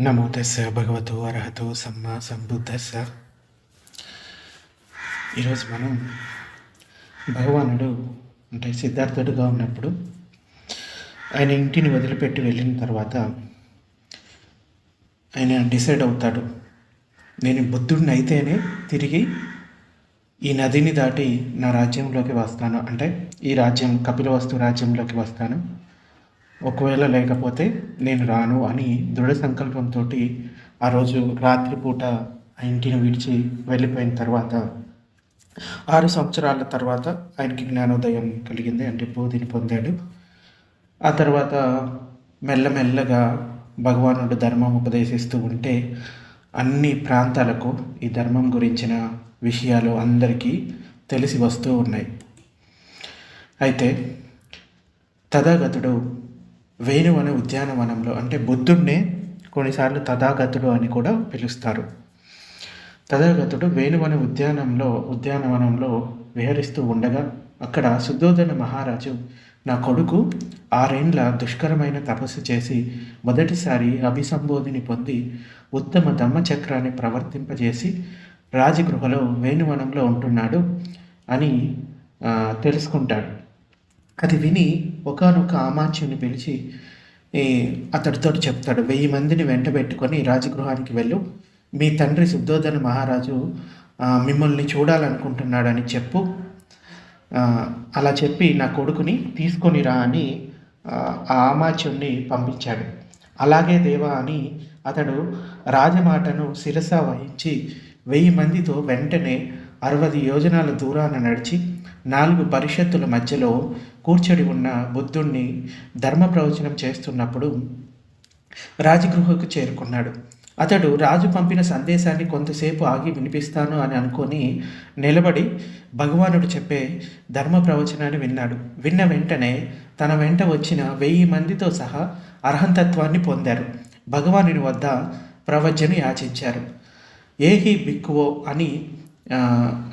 నమో తెస్స భగవతో అర్హతో సమ్మా సంబుద్ధస్స ఈరోజు మనం భగవానుడు అంటే సిద్ధార్థుడుగా ఉన్నప్పుడు ఆయన ఇంటిని వదిలిపెట్టి వెళ్ళిన తర్వాత ఆయన డిసైడ్ అవుతాడు నేను బుద్ధుడిని అయితేనే తిరిగి ఈ నదిని దాటి నా రాజ్యంలోకి వస్తాను. అంటే ఈ రాజ్యం కపిలవస్తు రాజ్యంలోకి వస్తాను. ఒకవేళ లేకపోతే నేను రాను అని దృఢ సంకల్పంతో ఆ రోజు రాత్రిపూట ఆ ఇంటిని విడిచి వెళ్ళిపోయిన తర్వాత ఆరు సంవత్సరాల తర్వాత ఆయనకి జ్ఞానోదయం కలిగింది. అంటే బోధిని పొందాడు. ఆ తర్వాత మెల్లమెల్లగా భగవానుడు ధర్మం ఉపదేశిస్తూ ఉంటే అన్ని ప్రాంతాలకు ఈ ధర్మం గురించిన విషయాలు అందరికీ తెలిసి వస్తూ ఉన్నాయి. అయితే తథాగతుడు వేణువన ఉద్యానవనంలో అంటే బుద్ధుడినే కొన్నిసార్లు తథాగతుడు అని కూడా పిలుస్తారు. తథాగతుడు వేణువన ఉద్యానంలో ఉద్యానవనంలో విహరిస్తూ ఉండగా అక్కడ సుద్ధోదన మహారాజు నా కొడుకు ఆరేండ్ల దుష్కరమైన తపస్సు చేసి మొదటిసారి అభిసంబోధిని పొంది ఉత్తమ ధమ్మచక్రాన్ని ప్రవర్తింపజేసి రాజగృహలో వేణువనంలో ఉంటున్నాడు అని తెలుసుకుంటాడు. అది విని ఒకనొక ఆమాత్యుని పిలిచి అతడితో చెప్తాడు. వెయ్యి మందిని వెంట పెట్టుకొని రాజగృహానికి వెళ్ళు. మీ తండ్రి శుద్ధోదన మహారాజు మిమ్మల్ని చూడాలనుకుంటున్నాడని చెప్పు. అలా చెప్పి నా కొడుకుని తీసుకొని రా అని ఆ, ఆ పంపించాడు. అలాగే దేవా అని అతడు రాజమాటను శిరస వహించి వెయ్యి మందితో వెంటనే అరవది యోజనాల దూరాన నడిచి నాలుగు పరిషత్తుల మధ్యలో కూర్చొని ఉన్న బుద్ధుణ్ణి ధర్మ ప్రవచనం చేస్తున్నప్పుడు రాజగృహకు చేరుకున్నాడు. అతడు రాజు పంపిన సందేశాన్ని కొంతసేపు ఆగి వినిపిస్తాను అని అనుకొని నిలబడి భగవానుడు చెప్పే ధర్మ ప్రవచనాన్ని విన్నాడు. విన్న వెంటనే తన వెంట వచ్చిన వెయ్యి మందితో సహా అర్హంతత్వాన్ని పొందారు. భగవానుని వద్ద ప్రవచను యాచించారు. ఏహి బిక్కువో అని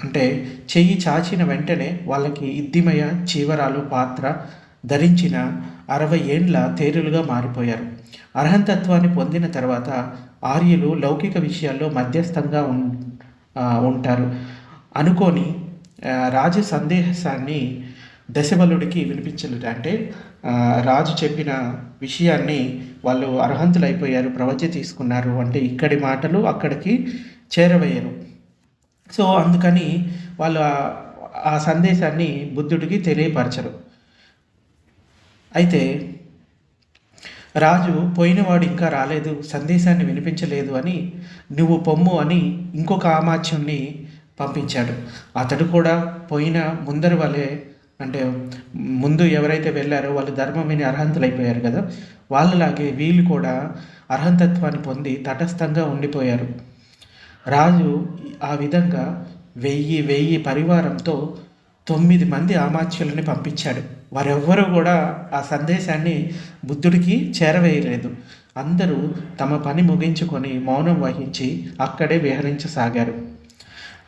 అంటే చెయ్యి చాచిన వెంటనే వాళ్ళకి ఇద్దిమయ చీవరాలు పాత్ర ధరించిన అరవై ఏండ్ల తేరులుగా మారిపోయారు. అర్హంతత్వాన్ని పొందిన తర్వాత ఆర్యులు లౌకిక విషయాల్లో మధ్యస్థంగా ఉం ఉంటారు. అనుకొని రాజు సందేశాన్ని దశబలుడికి వినిపించలేదు అంటే రాజు చెప్పిన విషయాన్ని వాళ్ళు అర్హంతులైపోయారు ప్రవచ తీసుకున్నారు. అంటే ఇక్కడి మాటలు అక్కడికి చేరవేయరు. సో అందుకని వాళ్ళు ఆ- సందేశాన్ని బుద్ధుడికి తెలియపరచరు. అయితే రాజు పోయినవాడు ఇంకా రాలేదు సందేశాన్ని వినిపించలేదు అని నువ్వు పొమ్ము అని ఇంకొక ఆమాత్యుణ్ణి పంపించాడు. అతడు కూడా పోయిన ముందరి వాళ్ళే అంటే ముందు ఎవరైతే వెళ్ళారో వాళ్ళు ధర్మం విని అర్హంతులైపోయారు కదా వాళ్ళలాగే వీళ్ళు కూడా అర్హంతత్వాన్ని పొంది తటస్థంగా ఉండిపోయారు. రాజు ఆ విధంగా వెయ్యి వెయ్యి పరివారంతో తొమ్మిది మంది ఆమాత్యులని పంపించాడు. వారెవ్వరూ కూడా ఆ సందేశాన్ని బుద్ధుడికి చేరవేయలేదు. అందరూ తమ పని ముగించుకొని మౌనం వహించి అక్కడే విహరించసాగారు.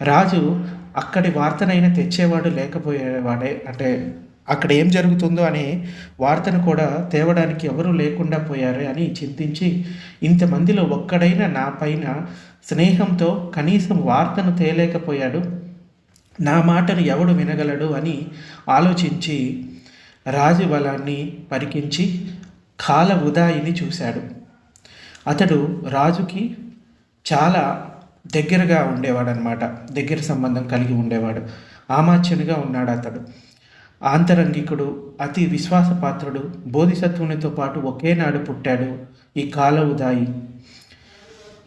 రాజు అక్కడి వార్తనైనా తెచ్చేవాడు లేకపోయేవాడే. అంటే అక్కడ ఏం జరుగుతుందో అనే వార్తను కూడా తేవడానికి ఎవరూ లేకుండా పోయారు అని చింతించి ఇంతమందిలో ఒక్కడైనా నా పైన స్నేహంతో కనీసం వార్తను తేలేకపోయాడు. నా మాటను ఎవడు వినగలడు అని ఆలోచించి రాజు బలాన్ని పరికించి కాల ఉదాయిని చూశాడు. అతడు రాజుకి చాలా దగ్గరగా ఉండేవాడు అనమాట దగ్గర సంబంధం కలిగి ఉండేవాడు. ఆమాత్యునిగా ఉన్నాడు అతడు. ఆంతరంగికుడు అతి విశ్వాసపాత్రుడు బోధిసత్వునితో పాటు ఒకేనాడు పుట్టాడు ఈ కాల ఉదాయి.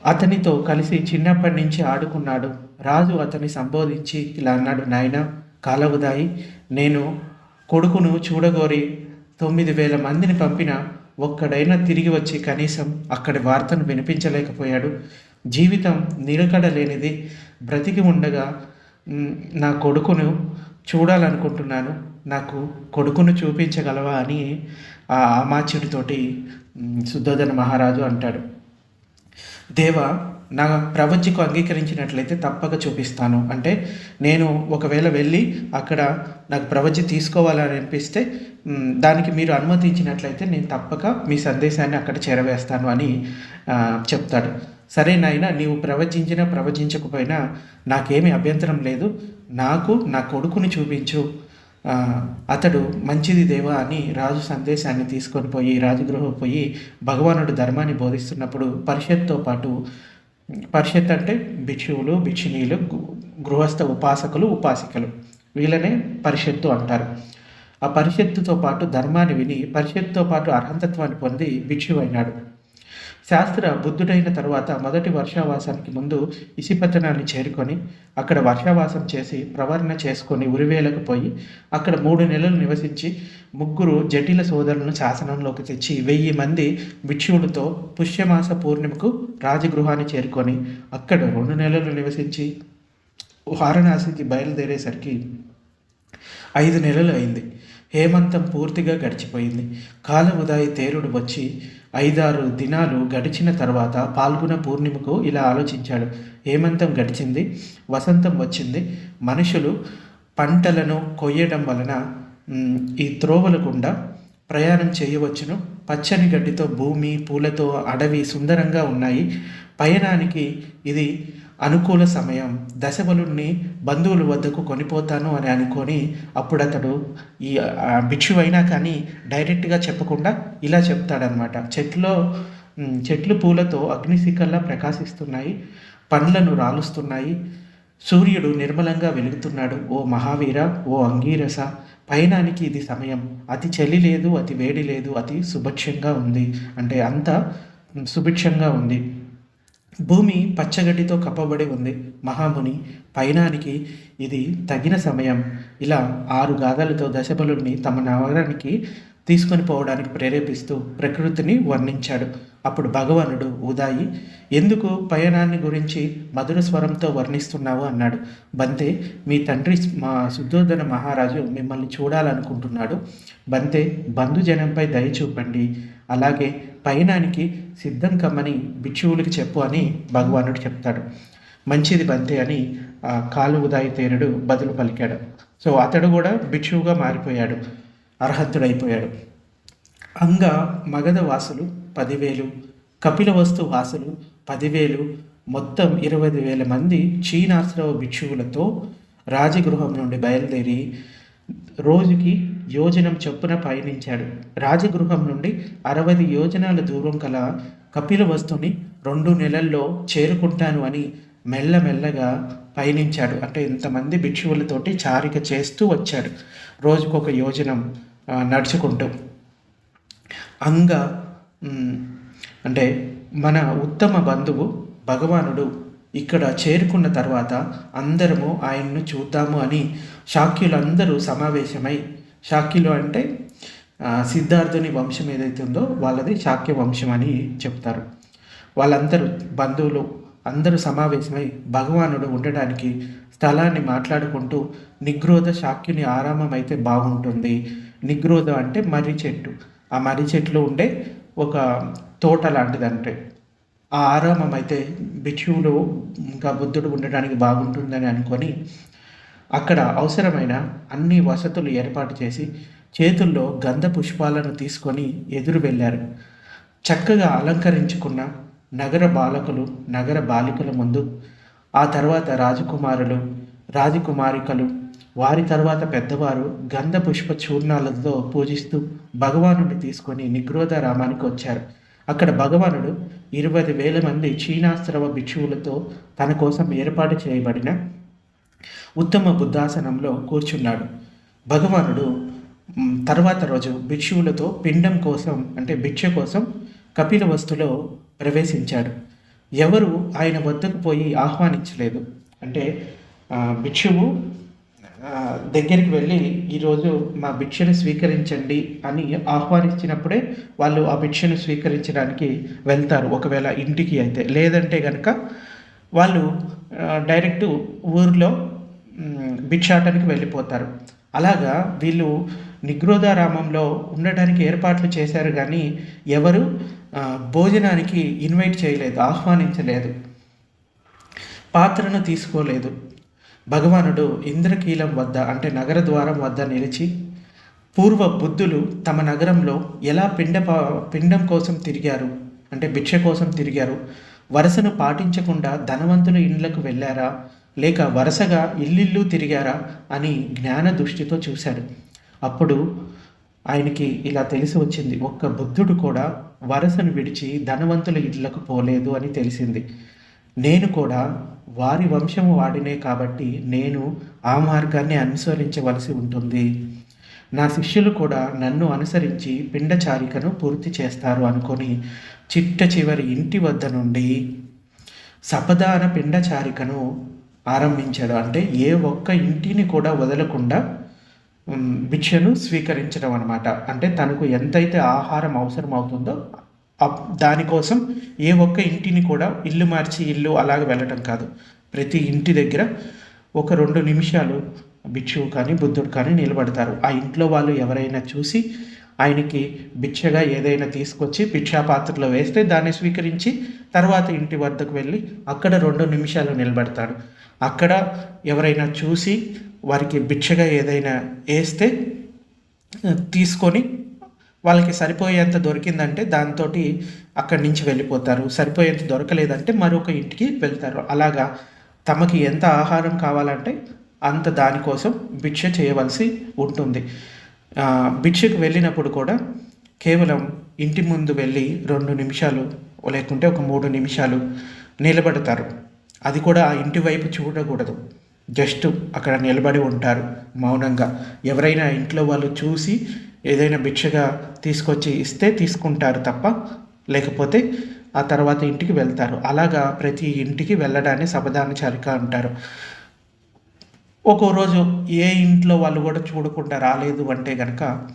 అతనితో కలిసి చిన్నప్పటి నుంచి ఆడుకున్నాడు. రాజు అతన్ని సంబోధించి ఇలా అన్నాడు నాయన కాలవుదాయి. నేను కొడుకును చూడగోరి తొమ్మిది వేల మందిని పంపిన ఒక్కడైనా తిరిగి వచ్చి కనీసం అక్కడి వార్తను వినిపించలేకపోయాడు. జీవితం నిలకడ లేనిది బ్రతికి ఉండగా నా కొడుకును చూడాలనుకుంటున్నాను. నాకు కొడుకును చూపించగలవా? అని ఆ అమాచ్యుడితోటి మ్, శుద్ధోదన మహారాజు అంటాడు. దేవ నా ప్రవజ్యకు అంగీకరించినట్లయితే తప్పక చూపిస్తాను. అంటే నేను ఒకవేళ వెళ్ళి అక్కడ నాకు ప్రవజ్య తీసుకోవాలని అనిపిస్తే దానికి మీరు అనుమతించినట్లయితే నేను తప్పక మీ సందేశాన్ని అక్కడ చేరవేస్తాను అని చెప్తాడు. సరే నాయన నీవు ప్రవచించినా ప్రవచించకపోయినా నాకేమీ అభ్యంతరం లేదు. నాకు నా కొడుకుని చూపించు. అతడు మంచిది దేవా అని రాజు సందేశాన్ని తీసుకొని పోయి రాజగృహం పోయి భగవానుడు ధర్మాన్ని బోధిస్తున్నప్పుడు పరిషత్తో పాటు పరిషత్ అంటే భిక్షువులు భిక్షునీయులు గృహస్థ ఉపాసకులు ఉపాసికలు. వీళ్ళనే పరిషత్తు అంటారు. ఆ పరిషత్తుతో పాటు ధర్మాన్ని విని పరిషత్తుతో పాటు అర్హంతత్వాన్ని పొంది భిక్షువైనాడు. అయినాడు శాస్త్ర బుద్ధుడైన తరువాత మొదటి వర్షావాసానికి ముందు ఇసిపతనాన్ని చేరుకొని అక్కడ వర్షావాసం చేసి ప్రవరణ చేసుకొని ఉరివేలకు పోయి అక్కడ మూడు నెలలు నివసించి ముగ్గురు జటిల సోదరులను శాసనంలోకి తెచ్చి వెయ్యి మంది భిక్షువులతో పుష్యమాస పూర్ణిమకు రాజగృహాన్ని చేరుకొని అక్కడ రెండు నెలలు నివసించి వారణాసికి బయలుదేరేసరికి ఐదు నెలలు అయింది. హేమంతం పూర్తిగా గడిచిపోయింది. కాలముదాయి ఉదాయి తేరుడు వచ్చి ఐదారు దినాలు గడిచిన తర్వాత పాల్గొన పూర్ణిమకు ఇలా ఆలోచించాడు. హేమంతం గడిచింది? వసంతం వచ్చింది. మనుషులు పంటలను కొయ్యడం వలన ఈ త్రోవల గుండా ప్రయాణం చేయవచ్చును. పచ్చని గడ్డితో భూమి పూలతో అడవి సుందరంగా ఉన్నాయి. పయనానికి ఇది అనుకూల సమయం దశబలుణ్ణి బంధువుల వద్దకు కొనిపోతాను అని అనుకొని అప్పుడు అతడు ఈ భిక్షువైనా కానీ డైరెక్ట్గా చెప్పకుండా ఇలా చెప్తాడనమాట చెట్లో చెట్లు పూలతో అగ్నిశిఖల్లా ప్రకాశిస్తున్నాయి పండ్లను రాలుస్తున్నాయి సూర్యుడు నిర్మలంగా వెలుగుతున్నాడు. ఓ మహావీర ఓ అంగీరస పయనానికి ఇది సమయం. అతి చలి లేదు అతి వేడి లేదు అతి సుభిక్షంగా ఉంది. అంటే అంత సుభిక్షంగా ఉంది. భూమి పచ్చగడ్డితో కప్పబడి ఉంది. మహాముని పయనానికి ఇది తగిన సమయం. ఇలా ఆరు గాథలతో దశబలుణ్ణి తమ నగరానికి తీసుకొని పోవడానికి ప్రేరేపిస్తూ ప్రకృతిని వర్ణించాడు. అప్పుడు భగవానుడు ఉదాయి ఎందుకు పయనాన్ని గురించి మధుర స్వరంతో వర్ణిస్తున్నావు? అన్నాడు. బంతే మీ తండ్రి మా శుద్ధోధన మహారాజు మిమ్మల్ని చూడాలనుకుంటున్నాడు. బంతే బంధుజనంపై దయ చూపండి. అలాగే పయనానికి సిద్ధం కమ్మని భిక్షువులకి చెప్పు అని భగవానుడు చెప్తాడు. మంచిది బంతే అని కాలు ఉదాయి తేరుడు బదులు పలికాడు. సో అతడు కూడా భిక్షువుగా మారిపోయాడు. అర్హతుడైపోయాడు అంగ మగధ వాసులు పదివేలు కపిలవస్తు వాసులు పదివేలు మొత్తం ఇరవై వేల మంది చీనాశ్రవ భిక్షువులతో రాజగృహం నుండి బయలుదేరి రోజుకి యోజనం చొప్పున పయనించాడు. రాజగృహం నుండి అరవై యోజనాల దూరం గల కపిలవస్తుని రెండు నెలల్లో చేరుకుంటాను అని మెల్లమెల్లగా పయనించాడు. అంటే ఇంతమంది భిక్షువులతోటి చారిక చేస్తూ వచ్చాడు. రోజుకొక యోజనం నడుచుకుంటూ. అంగ అంటే మన ఉత్తమ బంధువు భగవానుడు ఇక్కడ చేరుకున్న తర్వాత అందరము ఆయన్ను చూద్దాము అని శాక్యులందరూ సమావేశమై శాక్యులు అంటే సిద్ధార్థుని వంశం ఏదైతే ఉందో వాళ్ళది శాక్య వంశం అని చెప్తారు. వాళ్ళందరూ బంధువులు అందరూ సమావేశమై భగవానుడు ఉండడానికి స్థలాన్ని మాట్లాడుకుంటూ నిగ్రోధ శాక్యుని ఆరామం అయితే బాగుంటుంది. నిగ్రోధ అంటే మర్రి చెట్టు. ఆ మర్రి చెట్లు ఉండే ఒక తోట లాంటిదంటే. ఆ ఆరామం అయితే భిక్షువులు ఇంకా బుద్ధుడు ఉండడానికి బాగుంటుందని అనుకొని అక్కడ అవసరమైన అన్ని వసతులు ఏర్పాటు చేసి చేతుల్లో గంధ పుష్పాలను తీసుకొని ఎదురు వెళ్ళారు. చక్కగా అలంకరించుకున్న నగర బాలకులు నగర బాలికల ముందు ఆ తర్వాత రాజకుమారులు రాజకుమారికలు వారి తర్వాత పెద్దవారు గంధ పుష్ప చూర్ణాలతో పూజిస్తూ భగవానుడిని తీసుకొని నిగ్రోధ రామానికి వచ్చారు. అక్కడ భగవానుడు ఇరవై వేల మంది చీనాశ్రవ భిక్షువులతో తన కోసం ఏర్పాటు చేయబడిన ఉత్తమ బుద్ధాసనంలో కూర్చున్నాడు. భగవానుడు తర్వాత రోజు భిక్షువులతో పిండం కోసం అంటే భిక్ష కోసం కపిల వస్తులో ప్రవేశించాడు. ఎవరు ఆయన వద్దకు పోయి ఆహ్వానించలేదు. అంటే భిక్షువు దగ్గరికి వెళ్ళి ఈరోజు మా భిక్షను స్వీకరించండి అని ఆహ్వానించినప్పుడే వాళ్ళు ఆ భిక్షను స్వీకరించడానికి వెళ్తారు ఒకవేళ ఇంటికి అయితే. లేదంటే కనుక వాళ్ళు డైరెక్ట్ ఊరిలో మ్, వెళ్ళిపోతారు. అలాగా వీళ్ళు నిగ్రోధారామంలో ఉండడానికి ఏర్పాట్లు చేశారు కానీ ఎవరు భోజనానికి ఇన్వైట్ చేయలేదు ఆహ్వానించలేదు పాత్రను తీసుకోలేదు. భగవానుడు ఇంద్రకీలం వద్ద అంటే నగర ద్వారం వద్ద నిలిచి పూర్వ బుద్ధులు తమ నగరంలో ఎలా పిండ పిండం కోసం తిరిగారు? అంటే భిక్ష కోసం తిరిగారు? వరుసను పాటించకుండా ధనవంతుల ఇండ్లకు వెళ్ళారా? లేక వరుసగా ఇల్లిల్లు తిరిగారా? అని జ్ఞాన దృష్టితో చూశాడు అప్పుడు ఆయనకి ఇలా తెలిసి వచ్చింది. ఒక్క బుద్ధుడు కూడా వరసను విడిచి ధనవంతుల ఇళ్ళకు పోలేదు అని తెలిసింది. నేను కూడా వారి వంశం వాడినే కాబట్టి నేను ఆ మార్గాన్ని అనుసరించవలసి ఉంటుంది. నా శిష్యులు కూడా నన్ను అనుసరించి పిండచారికను పూర్తి చేస్తారు అనుకొని చిట్ట చివరి ఇంటి వద్ద నుండి సపదాన పిండచారికను ఆరంభించాడు అంటే ఏ ఒక్క ఇంటిని కూడా వదలకుండా భిక్షను స్వీకరించడం అనమాట అంటే తనకు ఎంతైతే ఆహారం అవసరం అవుతుందో దానికోసం ఏ ఒక్క ఇంటిని కూడా ఇల్లు మార్చి ఇల్లు అలాగ వెళ్ళటం కాదు. ప్రతి ఇంటి దగ్గర ఒక రెండు నిమిషాలు భిక్షువు కానీ బుద్ధుడు కానీ నిలబడతారు. ఆ ఇంట్లో వాళ్ళు ఎవరైనా చూసి ఆయనకి భిక్షగా ఏదైనా తీసుకొచ్చి భిక్షా పాత్రలో వేస్తే దాన్ని స్వీకరించి తర్వాత ఇంటి వద్దకు వెళ్ళి అక్కడ రెండు నిమిషాలు నిలబడతాడు. అక్కడ ఎవరైనా చూసి వారికి భిక్షగా ఏదైనా వేస్తే తీసుకొని వాళ్ళకి సరిపోయేంత దొరికిందంటే దాంతో అక్కడి నుంచి వెళ్ళిపోతారు. సరిపోయేంత దొరకలేదంటే మరొక ఇంటికి వెళ్తారు. అలాగా తమకి ఎంత ఆహారం కావాలంటే అంత దానికోసం భిక్ష చేయవలసి ఉంటుంది. భిక్షకు వెళ్ళినప్పుడు కూడా కేవలం ఇంటి ముందు వెళ్ళి రెండు నిమిషాలు లేకుంటే ఒక మూడు నిమిషాలు నిలబడతారు. అది కూడా ఆ ఇంటి వైపు చూడకూడదు. జస్ట్ అక్కడ నిలబడి ఉంటారు మౌనంగా. ఎవరైనా ఇంట్లో వాళ్ళు చూసి ఏదైనా భిక్షగా తీసుకొచ్చి ఇస్తే తీసుకుంటారు తప్ప లేకపోతే ఆ తర్వాత ఇంటికి వెళ్తారు. అలాగా ప్రతి ఇంటికి వెళ్ళడాన్ని సబదానచారిక అంటారు. ఒక్కో రోజు ఏ ఇంట్లో వాళ్ళు కూడా చూడకుండా రాలేదు అంటే కనుక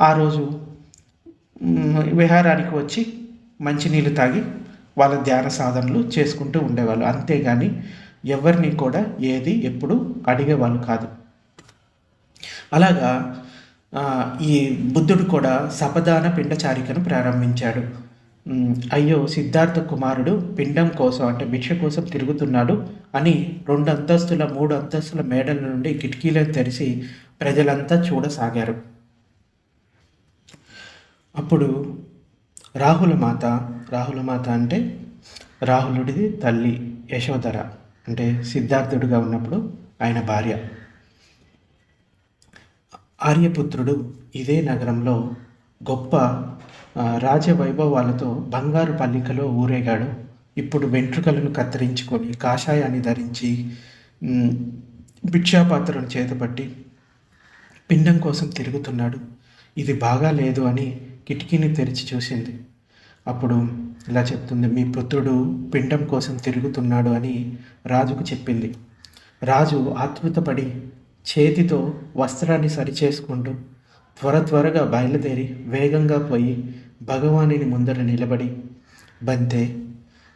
ఆ రోజు విహారానికి వచ్చి మంచినీళ్ళు తాగి వాళ్ళ ధ్యాన సాధనలు చేసుకుంటూ ఉండేవాళ్ళు. అంతేగాని ఎవరిని కూడా ఏది ఎప్పుడు అడిగేవాళ్ళు కాదు. అలాగా ఈ బుద్ధుడు కూడా సపదాన పిండచారికను ప్రారంభించాడు. అయ్యో సిద్ధార్థ కుమారుడు పిండం కోసం అంటే భిక్ష కోసం తిరుగుతున్నాడు అని రెండు అంతస్తుల మూడు అంతస్తుల మేడల నుండి కిటికీలను తెరిచి ప్రజలంతా చూడసాగారు. అప్పుడు రాహుల మాత రాహుల మాత అంటే రాహులుడిది తల్లి యశోధర అంటే సిద్ధార్థుడిగా ఉన్నప్పుడు ఆయన భార్య. ఆర్యపుత్రుడు ఇదే నగరంలో గొప్ప రాజవైభవాలతో బంగారు పల్లికలో ఊరేగాడు. ఇప్పుడు వెంట్రుకలను కత్తిరించుకొని కాషాయాన్ని ధరించి భిక్షాపాత్రను చేతపట్టి పిండం కోసం తిరుగుతున్నాడు. ఇది బాగా లేదు అని కిటికీని తెరిచి చూసింది. అప్పుడు ఇలా చెప్తుంది మీ పుత్రుడు పిండం కోసం తిరుగుతున్నాడు అని రాజుకు చెప్పింది. రాజు ఆతృతపడి చేతితో వస్త్రాన్ని సరిచేసుకుంటూ త్వర త్వరగా బయలుదేరి వేగంగా పోయి భగవానిని ముందర నిలబడి బంతే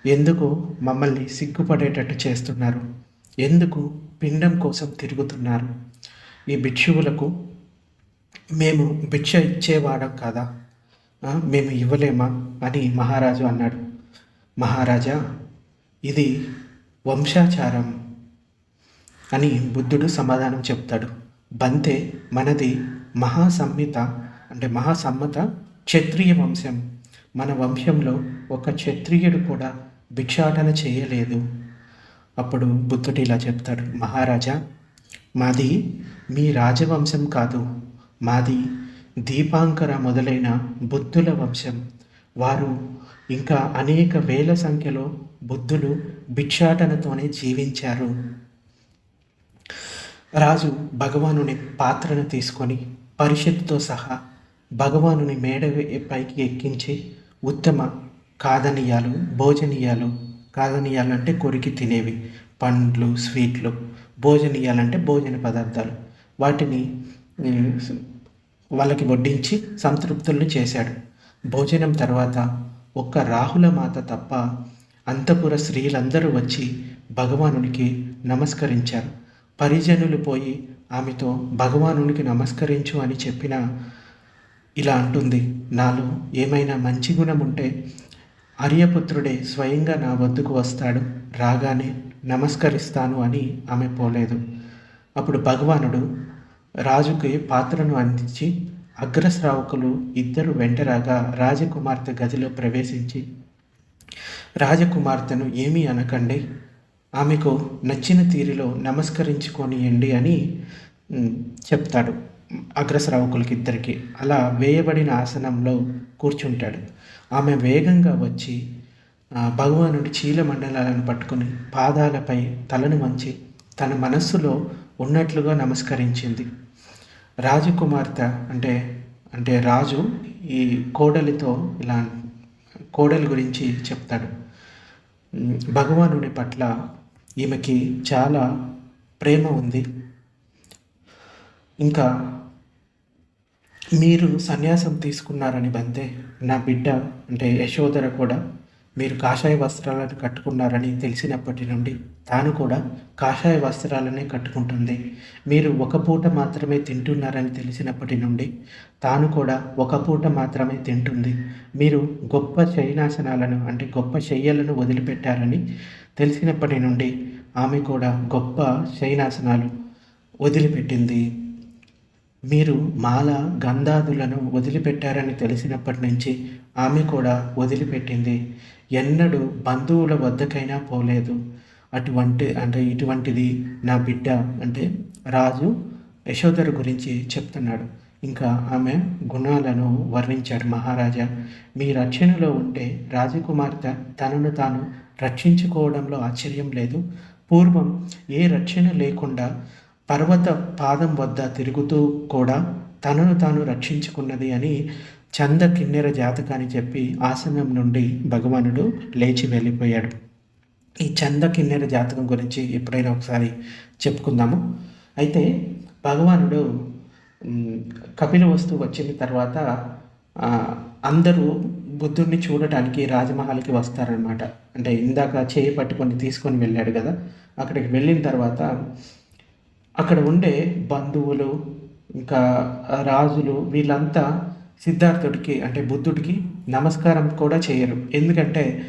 ఎందుకు మమ్మల్ని సిగ్గుపడేటట్టు చేస్తున్నారు? ఎందుకు పిండం కోసం తిరుగుతున్నారు? ఈ భిక్షువులకు మేము భిక్ష ఇచ్చేవాడం కాదా? మేము ఇవ్వలేమా? అని మహారాజు అన్నాడు. మహారాజా ఇది వంశాచారం. అని బుద్ధుడు సమాధానం చెప్తాడు. బంతే మనది మహాసంహిత అంటే మహాసమ్మత క్షత్రియ వంశం. మన వంశంలో ఒక క్షత్రియుడు కూడా భిక్షాటన చేయలేదు. అప్పుడు బుద్ధుడు ఇలా చెప్తాడు. మహారాజా మాది మీ రాజవంశం కాదు. మాది దీపాంకర మొదలైన బుద్ధుల వంశం. వారు ఇంకా అనేక వేల సంఖ్యలో బుద్ధులు భిక్షాటనతోనే జీవించారు. రాజు భగవానుని పాత్రను తీసుకొని పరిషత్తుతో సహా భగవానుని మేడ పైకి ఎక్కించి ఉత్తమ కాదనీయాలు భోజనీయాలు కాదనీయాలు అంటే కొరికి తినేవి. పండ్లు స్వీట్లు భోజనీయాలంటే భోజన పదార్థాలు. వాటిని వాళ్ళకి వడ్డించి సంతృప్తులను చేశాడు. భోజనం తర్వాత ఒక్క రాహుల మాత తప్ప అంతపుర స్త్రీలందరూ వచ్చి భగవానునికి నమస్కరించారు. పరిజనులు పోయి ఆమెతో భగవానునికి నమస్కరించు అని చెప్పిన ఇలా అంటుంది. నాలో ఏమైనా మంచి గుణం ఉంటే ఆర్యపుత్రుడే స్వయంగా నా వద్దకు వస్తాడు. రాగానే నమస్కరిస్తాను అని ఆమె పోలేదు. అప్పుడు భగవానుడు రాజుకి పాత్రను అందించి అగ్రశ్రావకులు ఇద్దరు వెంటరాగా రాజకుమార్తె గదిలో ప్రవేశించి రాజకుమార్తెను ఏమీ అనకండి. ఆమెకు నచ్చిన తీరులో నమస్కరించుకొనియండి అని చెప్తాడు అగ్రశ్రావకులకి ఇద్దరికి. అలా వేయబడిన ఆసనంలో కూర్చుంటాడు. ఆమె వేగంగా వచ్చి భగవానుడి చీల మండలాలను పట్టుకుని పాదాలపై తలను వంచి తన మనస్సులో ఉన్నట్లుగా నమస్కరించింది. రాజకుమార్తె అంటే అంటే రాజు ఈ కోడలితో ఇలా కోడలి గురించి చెప్తాడు. భగవానుడి పట్ల ఈమెకి చాలా ప్రేమ ఉంది. ఇంకా మీరు సన్యాసం తీసుకున్నారని బంతే నా బిడ్డ అంటే యశోదర కూడా మీరు కాషాయ వస్త్రాలను కట్టుకున్నారని తెలిసినప్పటి నుండి తాను కూడా కాషాయ వస్త్రాలనే కట్టుకుంటుంది. మీరు ఒక పూట మాత్రమే తింటున్నారని తెలిసినప్పటి నుండి తాను కూడా ఒక పూట మాత్రమే తింటుంది. మీరు గొప్ప శయనాసనాలను అంటే గొప్ప శయ్యలను వదిలిపెట్టారని తెలిసినప్పటి నుండి ఆమె కూడా గొప్ప శయనాసనాలు వదిలిపెట్టింది. మీరు మాల గంధాదులను వదిలిపెట్టారని తెలిసినప్పటి నుంచి ఆమె కూడా వదిలిపెట్టింది. ఎన్నడూ బంధువుల వద్దకైనా పోలేదు. అటువంటి అంటే ఇటువంటిది నా బిడ్డ అంటే రాజు యశోదర గురించి చెప్తున్నాడు. ఇంకా ఆమె గుణాలను వర్ణించాడు మహారాజా. మీ రక్షణలో ఉంటే రాజకుమార్తె తనను తాను రక్షించుకోవడంలో ఆశ్చర్యం లేదు. పూర్వం ఏ రక్షణ లేకుండా పర్వత పాదం వద్ద తిరుగుతూ కూడా తనను తాను రక్షించుకున్నది అని చంద కిన్నెర జాతకాన్ని చెప్పి ఆసనం నుండి భగవానుడు లేచి వెళ్ళిపోయాడు. ఈ చంద కిన్నెర జాతకం గురించి ఎప్పుడైనా ఒకసారి చెప్పుకుందాము. అయితే భగవానుడు కపిల వస్తువు వచ్చిన తర్వాత అందరూ బుద్ధుడిని చూడటానికి రాజమహల్కి వస్తారనమాట అంటే ఇందాక చేయి పట్టుకొని తీసుకొని వెళ్ళాడు కదా. అక్కడికి వెళ్ళిన తర్వాత అక్కడ ఉండే బంధువులు ఇంకా రాజులు వీళ్ళంతా సిద్ధార్థుడికి అంటే బుద్ధుడికి నమస్కారం కూడా చేయరు. ఎందుకంటే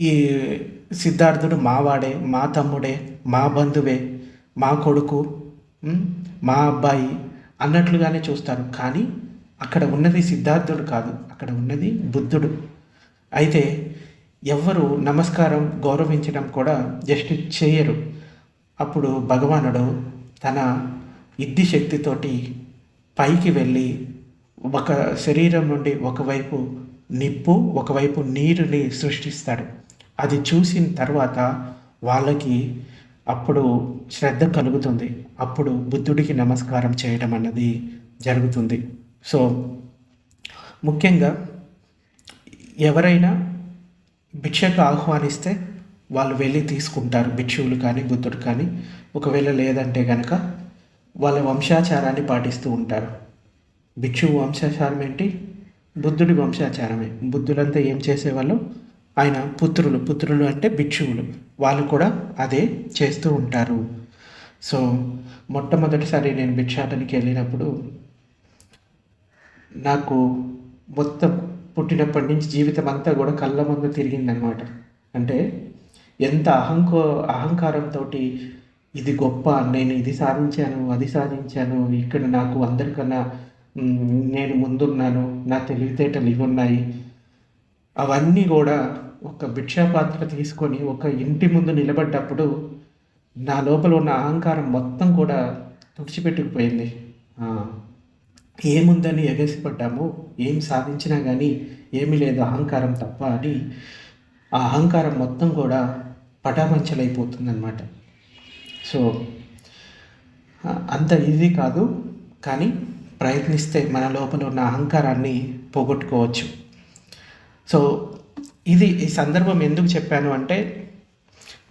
ఈ సిద్ధార్థుడు మావాడే మా తమ్ముడే మా బంధువే మా కొడుకు మా అబ్బాయి అన్నట్లుగానే చూస్తారు. కానీ అక్కడ ఉన్నది సిద్ధార్థుడు కాదు. అక్కడ ఉన్నది బుద్ధుడు. అయితే ఎవ్వరు నమస్కారం గౌరవించడం కూడా జస్ట్ చేయరు. అప్పుడు భగవానుడు తన ఇద్ది శక్తితోటి పైకి వెళ్ళి ఒక శరీరం నుండి ఒకవైపు నిప్పు ఒకవైపు నీరుని సృష్టిస్తాడు. అది చూసిన తర్వాత వాళ్ళకి అప్పుడు శ్రద్ధ కలుగుతుంది. అప్పుడు బుద్ధుడికి నమస్కారం చేయడం అన్నది జరుగుతుంది. సో ముఖ్యంగా ఎవరైనా భిక్షకు ఆహ్వానిస్తే వాళ్ళు వెళ్ళి తీసుకుంటారు. భిక్షువులు కానీ బుద్ధుడు కానీ. ఒకవేళ లేదంటే కనుక వాళ్ళ వంశాచారాన్ని పాటిస్తూ ఉంటారు. భిక్షువు వంశాచారం ఏంటి? బుద్ధుడి వంశాచారమే. బుద్ధులంతా ఏం చేసేవాళ్ళు? ఆయన పుత్రులు. పుత్రులు అంటే భిక్షువులు. వాళ్ళు కూడా అదే చేస్తూ ఉంటారు. సో మొట్టమొదటిసారి నేను భిక్షాటనకి వెళ్ళినప్పుడు నాకు మొత్తం పుట్టినప్పటి నుంచి జీవితం అంతా కూడా కళ్ళ ముందు తిరిగిందనమాట అంటే ఎంత అహంకో అహంకారంతో ఇది గొప్ప నేను ఇది సాధించాను అది సాధించాను ఇక్కడ నాకు అందరికన్నా నేను ముందున్నాను నా తెలివితేటలు ఇవి ఉన్నాయి. అవన్నీ కూడా ఒక భిక్షాపాత్ర తీసుకొని ఒక ఇంటి ముందు నిలబడ్డప్పుడు నా లోపల ఉన్న అహంకారం మొత్తం కూడా తుడిచిపెట్టుకుపోయింది. ఏముందని ఎగసిపడ్డాము ఏం సాధించినా కానీ ఏమీ లేదు అహంకారం తప్ప అని ఆ అహంకారం మొత్తం కూడా పటామంచలైపోతుందన్నమాట సో అంత ఈజీ కాదు కానీ ప్రయత్నిస్తే మన లోపల ఉన్న అహంకారాన్ని పోగొట్టుకోవచ్చు. సో ఇది ఈ సందర్భం ఎందుకు చెప్పాను అంటే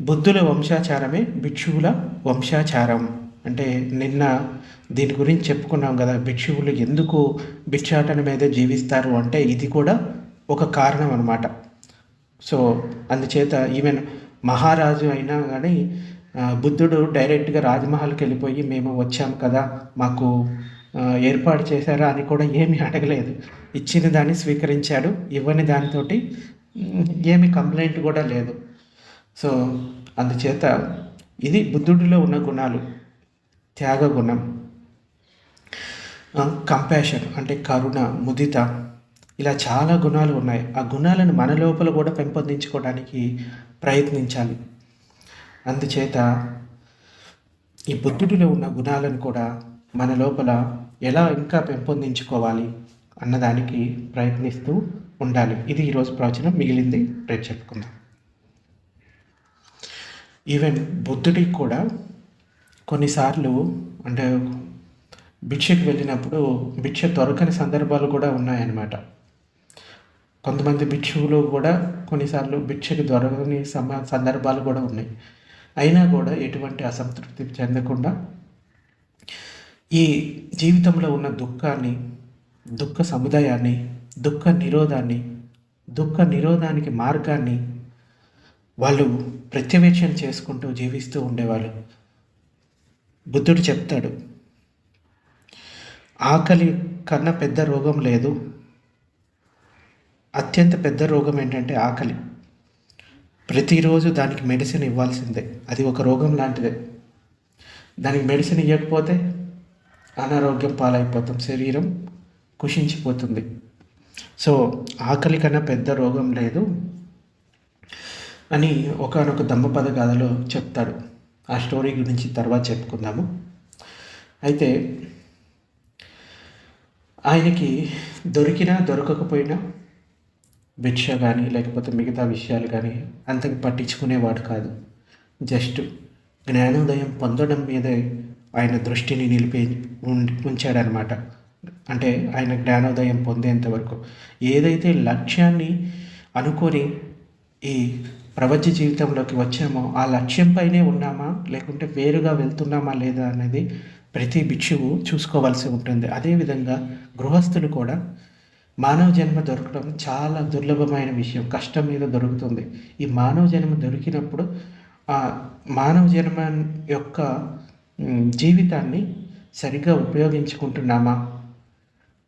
బుద్ధుల వంశాచారమే భిక్షువుల వంశాచారం. అంటే నిన్న దీని గురించి చెప్పుకున్నాం కదా భిక్షువులు ఎందుకు భిక్షాటన మీద జీవిస్తారు అంటే ఇది కూడా ఒక కారణం అన్నమాట. సో అందుచేత ఈవెన్ మహారాజు అయినా కానీ బుద్ధుడు డైరెక్ట్గా రాజమహల్కి వెళ్ళిపోయి మేము వచ్చాం కదా మాకు ఏర్పాటు చేశారా అని కూడా ఏమీ అడగలేదు. ఇచ్చిన దాన్ని స్వీకరించాడు. ఇవ్వని దానితోటి ఏమి కంప్లైంట్ కూడా లేదు. సో అందుచేత ఇది బుద్ధుడిలో ఉన్న గుణాలు. త్యాగ గుణం కంపాషన్ అంటే కరుణ ముదిత. ఇలా చాలా గుణాలు ఉన్నాయి. ఆ గుణాలను మన లోపల కూడా పెంపొందించుకోవడానికి ప్రయత్నించాలి. అందుచేత ఈ బుద్ధుడిలో ఉన్న గుణాలను కూడా మన లోపల ఎలా ఇంకా పెంపొందించుకోవాలి అన్నదానికి ప్రయత్నిస్తూ ఉండాలి. ఇది ఈరోజు ప్రవచనం మిగిలింది రేపు చెప్పుకుందాం. ఈవెన్ బుద్ధుడికి కూడా కొన్నిసార్లు అంటే భిక్షకు వెళ్ళినప్పుడు భిక్ష దొరకని సందర్భాలు కూడా ఉన్నాయన్నమాట. కొంతమంది భిక్షువులు కూడా కొన్నిసార్లు భిక్షకు దొరకని సమ సందర్భాలు కూడా ఉన్నాయి. అయినా కూడా ఎటువంటి అసంతృప్తి చెందకుండా ఈ జీవితంలో ఉన్న దుఃఖాన్ని దుఃఖ సముదాయాన్ని దుఃఖ నిరోధాన్ని దుఃఖ నిరోధానికి మార్గాన్ని వాళ్ళు ప్రత్యవేక్షణ చేసుకుంటూ జీవిస్తూ ఉండేవాళ్ళు. బుద్ధుడు చెప్తాడు ఆకలి కన్నా పెద్ద రోగం లేదు. అత్యంత పెద్ద రోగం ఏంటంటే ఆకలి. ప్రతిరోజు దానికి మెడిసిన్ ఇవ్వాల్సిందే. అది ఒక రోగం లాంటిదే. దానికి మెడిసిన్ ఇవ్వకపోతే అనారోగ్యం పాలైపోతాం. శరీరం కుషించిపోతుంది. సో ఆకలి కన్నా పెద్ద రోగం లేదు అని ఒకనొక దమ్మపద గాథలో చెప్తాడు. ఆ స్టోరీ గురించి తర్వాత చెప్పుకుందాము. అయితే ఆయనకి దొరికినా దొరకకపోయినా భిక్ష కానీ లేకపోతే మిగతా విషయాలు కానీ అంతకు పట్టించుకునేవాడు కాదు. జస్ట్ జ్ఞానోదయం పొందడం మీదే ఆయన దృష్టిని నిలిపి ఉంచాడనమాట. అంటే ఆయన జ్ఞానోదయం పొందేంత వరకు. ఏదైతే లక్ష్యాన్ని అనుకొని ఈ ప్రపంచ జీవితంలోకి వచ్చామో ఆ లక్ష్యంపైనే ఉన్నామా? లేకుంటే వేరుగా వెళ్తున్నామా లేదా అనేది ప్రతి భిక్షువు చూసుకోవాల్సి ఉంటుంది. అదేవిధంగా గృహస్థులు కూడా మానవ జన్మ దొరకడం చాలా దుర్లభమైన విషయం. కష్టం మీద దొరుకుతుంది. ఈ మానవ జన్మ దొరికినప్పుడు ఆ మానవ జన్మ యొక్క జీవితాన్ని సరిగ్గా ఉపయోగించుకుంటున్నామా?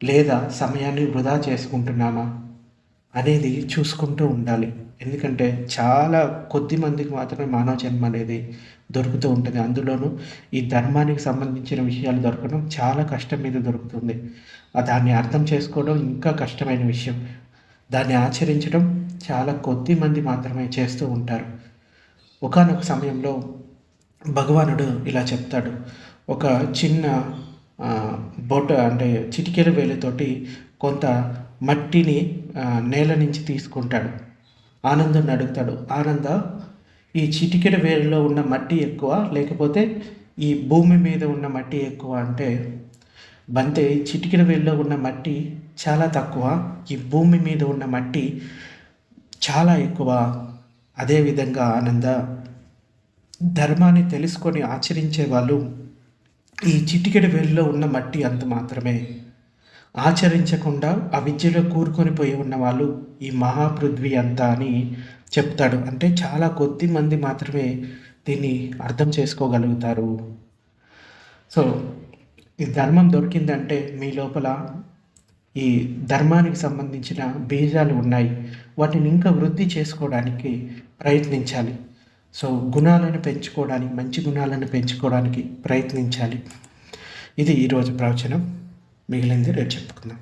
లేదా సమయాన్ని వృధా చేసుకుంటున్నామా? అనేది చూసుకుంటూ ఉండాలి. ఎందుకంటే చాలా కొద్ది మందికి మాత్రమే మానవ జన్మ అనేది దొరుకుతూ ఉంటుంది. అందులోనూ ఈ ధర్మానికి సంబంధించిన విషయాలు దొరకడం చాలా కష్టం మీద దొరుకుతుంది. దాన్ని అర్థం చేసుకోవడం ఇంకా కష్టమైన విషయం. దాన్ని ఆచరించడం చాలా కొద్ది మంది మాత్రమే చేస్తూ ఉంటారు. ఒకనొక సమయంలో భగవానుడు ఇలా చెప్తాడు. ఒక చిన్న బొట్ట అంటే చిటికెల వేలుతోటి కొంత మట్టిని నేల నుంచి తీసుకుంటాడు. ఆనందాన్ని అడుగుతాడు ఆనంద ఈ చిటికెడ వేలులో ఉన్న మట్టి ఎక్కువ? లేకపోతే ఈ భూమి మీద ఉన్న మట్టి ఎక్కువ? అంటే బంతే చిటికెడ వేలులో ఉన్న మట్టి చాలా తక్కువ. ఈ భూమి మీద ఉన్న మట్టి చాలా ఎక్కువ. అదేవిధంగా ఆనంద ధర్మాన్ని తెలుసుకొని ఆచరించే వాళ్ళు ఈ చిటికెడు వేలులో ఉన్న మట్టి అంత మాత్రమే. ఆచరించకుండా ఆ విద్యలో కూరుకొని పోయి ఉన్న వాళ్ళు ఈ మహాపృథ్వీ అంతా అని చెప్తాడు. అంటే చాలా కొద్ది మంది మాత్రమే దీన్ని అర్థం చేసుకోగలుగుతారు. సో ఈ ధర్మం దొరికిందంటే మీ లోపల ఈ ధర్మానికి సంబంధించిన బీజాలు ఉన్నాయి. వాటిని ఇంకా వృద్ధి చేసుకోవడానికి ప్రయత్నించాలి. సో గుణాలను పెంచుకోవడానికి మంచి గుణాలను పెంచుకోవడానికి ప్రయత్నించాలి. ఇది ఈరోజు ప్రవచనం. మిగిలింది రేపు చెప్పుకుందాం.